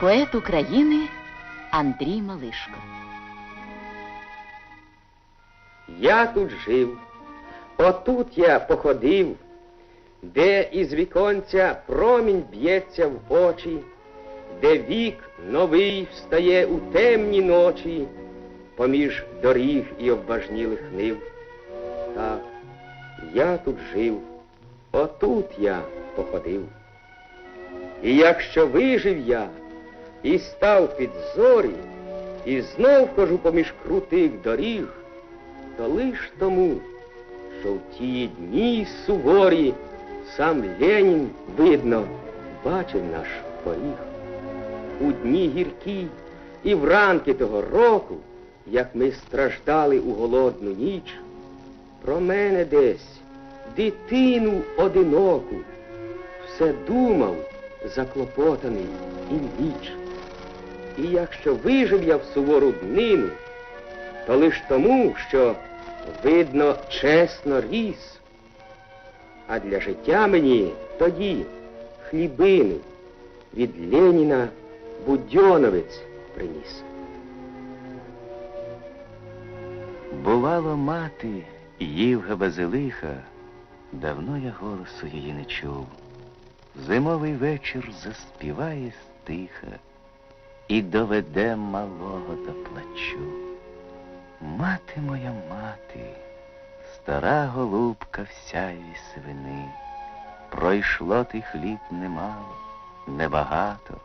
Поет України Андрій Малишко. Я тут жив, отут я походив, де із віконця промінь б'ється в очі, де вік новий встає у темні ночі, поміж доріг і обважнілих нив. Так, я тут жив, отут я походив. І якщо вижив я і став під зорі, і знов хожу поміж крутих доріг, то лиш тому, що в ті дні суворі сам Ленін, видно, бачив наш поріг. У дні гіркі і вранки того року, як ми страждали у голодну ніч, про мене десь, дитину одиноку, все думав заклопотаний і ніч. І якщо вижив я в сувору днину, то лиш тому, що, видно, чесно ріс. А для життя мені тоді хлібину від Леніна Будьоновець приніс. Бувало, мати, ївга базилиха, давно я голосу її не чув. Зимовий вечір заспіває стиха і доведе малого до плачу. Мати моя мати, стара голубка всяї свини, пройшло ти хліб немало, небагато.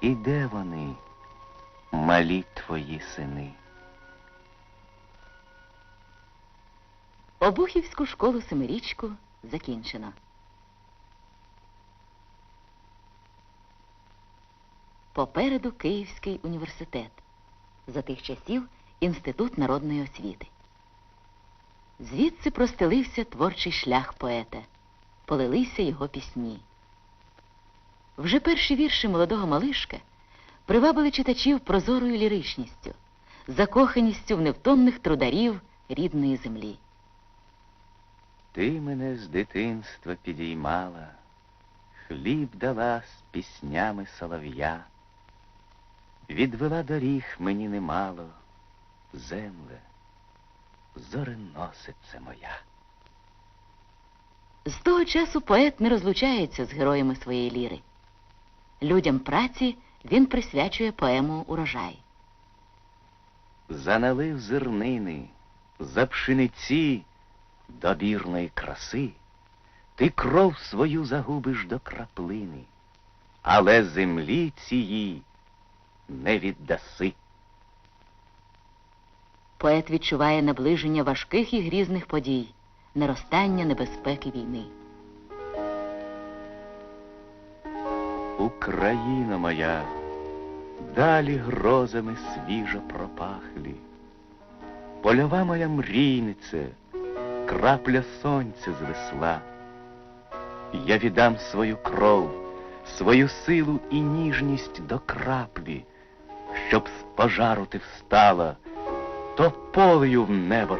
І де вони, малі твої сини? Обухівську школу семирічку закінчено. Попереду Київський університет. За тих часів Інститут народної освіти. Звідси простелився творчий шлях поета, полилися його пісні. Вже перші вірші молодого Малишка привабили читачів прозорою ліричністю, закоханістю в невтомних трударів рідної землі. Ти мене з дитинства підіймала, хліб дала з піснями солов'я, відвела доріг мені немало, земле, зореносице моя. З того часу поет не розлучається з героями своєї ліри. Людям праці він присвячує поему Урожай. Заналив зернини, за пшениці добірної краси, ти кров свою загубиш до краплини, але землі цієї не віддаси. Поет відчуває наближення важких і грізних подій, наростання небезпеки війни. Україна моя, далі грозами свіжо пропахлі. Польова моя мрійнице, крапля сонця звесла. Я віддам свою кров, свою силу і ніжність до краплі, щоб з пожару ти встала, то полею в небо